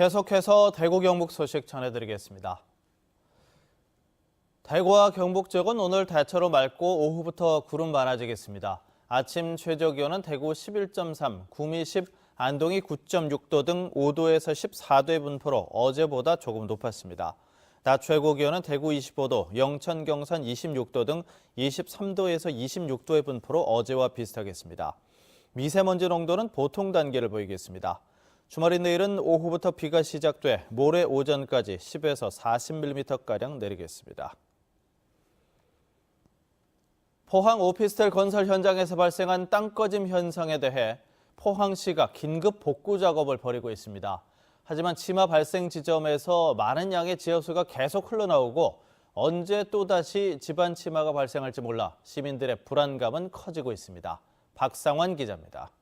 계속해서 대구 경북 소식 전해드리겠습니다. 대구와 경북 지역은 오늘 대체로 맑고 오후부터 구름 많아지겠습니다. 아침 최저 기온은 대구 11.3, 구미 10, 안동이 9.6도 등 5도에서 14도의 분포로 어제보다 조금 높았습니다. 낮 최고 기온은 대구 25도, 영천, 경산 26도 등 23도에서 26도의 분포로 어제와 비슷하겠습니다. 미세먼지 농도는 보통 단계를 보이겠습니다. 주말인 내일은 오후부터 비가 시작돼 모레 오전까지 10에서 40mm가량 내리겠습니다. 포항 오피스텔 건설 현장에서 발생한 땅 꺼짐 현상에 대해 포항시가 긴급 복구 작업을 벌이고 있습니다. 하지만 치마 발생 지점에서 많은 양의 지하수가 계속 흘러나오고 언제 또다시 집안 치마가 발생할지 몰라 시민들의 불안감은 커지고 있습니다. 박상환 기자입니다.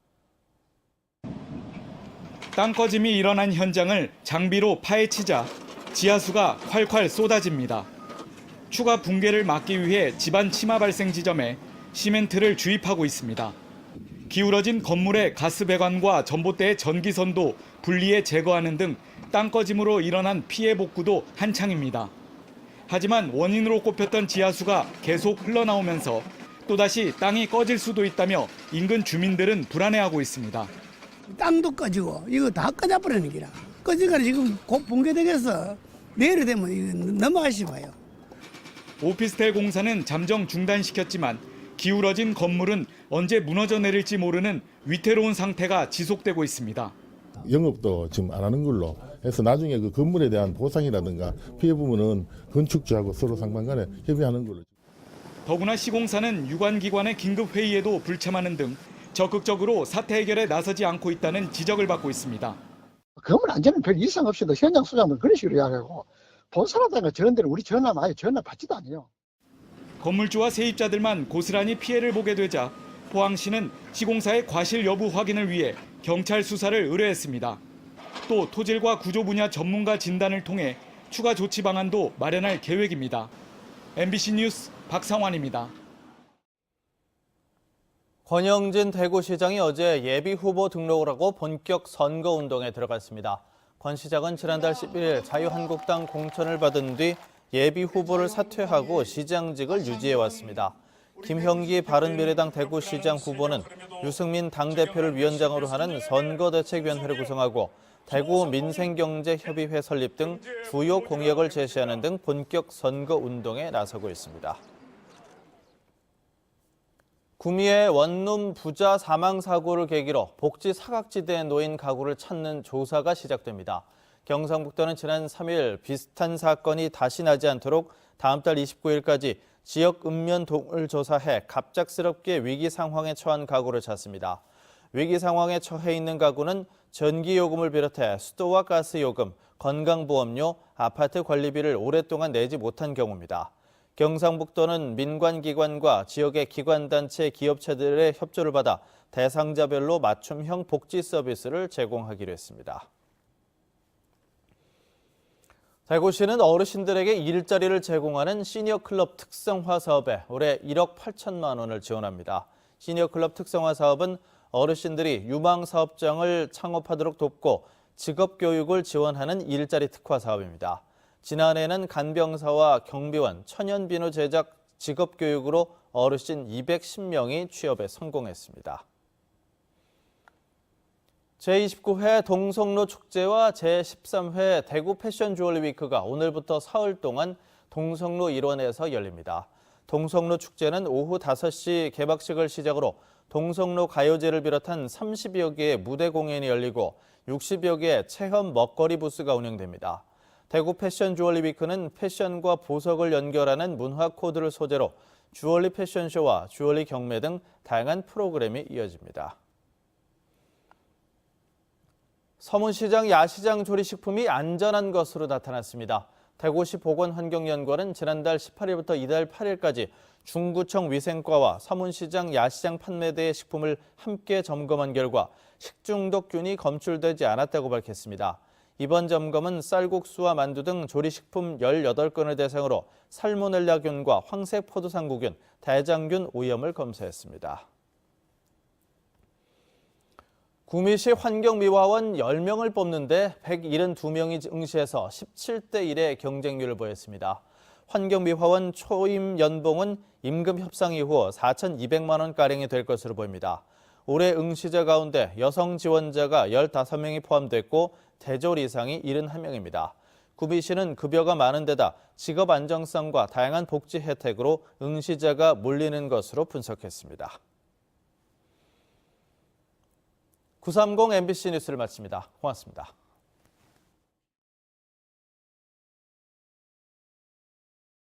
땅꺼짐이 일어난 현장을 장비로 파헤치자 지하수가 콸콸 쏟아집니다. 추가 붕괴를 막기 위해 집안 치마 발생 지점에 시멘트를 주입하고 있습니다. 기울어진 건물의 가스 배관과 전봇대의 전기선도 분리해 제거하는 등 땅꺼짐으로 일어난 피해 복구도 한창입니다. 하지만 원인으로 꼽혔던 지하수가 계속 흘러나오면서 또다시 땅이 꺼질 수도 있다며 인근 주민들은 불안해하고 있습니다. 땅도 꺼지고 이거 다 꺼져버리는 기라. 꺼지가 지금 곧 붕괴되겠어. 내일 되면 넘어갈 싶어요. 오피스텔 공사는 잠정 중단시켰지만 기울어진 건물은 언제 무너져 내릴지 모르는 위태로운 상태가 지속되고 있습니다. 영업도 지금 안 하는 걸로 해서 나중에 그 건물에 대한 보상이라든가 피해 부분은 건축주하고 서로 상반간에 협의하는 걸로. 더구나 시공사는 유관기관의 긴급 회의에도 불참하는 등 적극적으로 사태 해결에 나서지 않고 있다는 지적을 받고 있습니다. 건물 안전은 별 이상 없이도 현장 수장은 그런 식으로 이야기하고 본사라든가 저런 데는 우리 전화 아예 전화 받지도 않아요. 건물주와 세입자들만 고스란히 피해를 보게 되자 포항시는 시공사의 과실 여부 확인을 위해 경찰 수사를 의뢰했습니다. 또 토질과 구조 분야 전문가 진단을 통해 추가 조치 방안도 마련할 계획입니다. MBC 뉴스 박상환입니다. 권영진 대구시장이 어제 예비 후보 등록을 하고 본격 선거 운동에 들어갔습니다. 권 시장은 지난달 11일 자유한국당 공천을 받은 뒤 예비 후보를 사퇴하고 시장직을 유지해 왔습니다. 김형기 바른미래당 대구시장 후보는 유승민 당대표를 위원장으로 하는 선거대책위원회를 구성하고 대구 민생경제협의회 설립 등 주요 공약을 제시하는 등 본격 선거 운동에 나서고 있습니다. 구미의 원룸 부자 사망 사고를 계기로 복지 사각지대에 놓인 가구를 찾는 조사가 시작됩니다. 경상북도는 지난 3일 비슷한 사건이 다시 나지 않도록 다음 달 29일까지 지역 읍면동을 조사해 갑작스럽게 위기 상황에 처한 가구를 찾습니다. 위기 상황에 처해 있는 가구는 전기요금을 비롯해 수도와 가스요금, 건강보험료, 아파트 관리비를 오랫동안 내지 못한 경우입니다. 경상북도는 민관기관과 지역의 기관단체, 기업체들의 협조를 받아 대상자별로 맞춤형 복지 서비스를 제공하기로 했습니다. 대구시는 어르신들에게 일자리를 제공하는 시니어 클럽 특성화 사업에 올해 1억 8천만 원을 지원합니다. 시니어 클럽 특성화 사업은 어르신들이 유망 사업장을 창업하도록 돕고 직업 교육을 지원하는 일자리 특화 사업입니다. 지난해에는 간병사와 경비원, 천연비누 제작 직업 교육으로 어르신 210명이 취업에 성공했습니다. 제29회 동성로 축제와 제13회 대구 패션 주얼리 위크가 오늘부터 사흘 동안 동성로 일원에서 열립니다. 동성로 축제는 오후 5시 개막식을 시작으로 동성로 가요제를 비롯한 30여 개의 무대 공연이 열리고 60여 개의 체험 먹거리 부스가 운영됩니다. 대구 패션 주얼리 위크는 패션과 보석을 연결하는 문화 코드를 소재로 주얼리 패션쇼와 주얼리 경매 등 다양한 프로그램이 이어집니다. 서문시장 야시장 조리식품이 안전한 것으로 나타났습니다. 대구시 보건환경연구원은 지난달 18일부터 이달 8일까지 중구청 위생과와 서문시장 야시장 판매대의 식품을 함께 점검한 결과 식중독균이 검출되지 않았다고 밝혔습니다. 이번 점검은 쌀국수와 만두 등 조리식품 18건을 대상으로 살모넬라균과 황색 포도상구균, 대장균 오염을 검사했습니다. 구미시 환경미화원 10명을 뽑는데 172명이 응시해서 17대 1의 경쟁률을 보였습니다. 환경미화원 초임 연봉은 임금 협상 이후 4,200만 원가량이 될 것으로 보입니다. 올해 응시자 가운데 여성 지원자가 15명이 포함됐고 대졸 이상이 71명입니다. 구미시는 급여가 많은 데다 직업 안정성과 다양한 복지 혜택으로 응시자가 몰리는 것으로 분석했습니다. 930 MBC 뉴스를 마칩니다. 고맙습니다.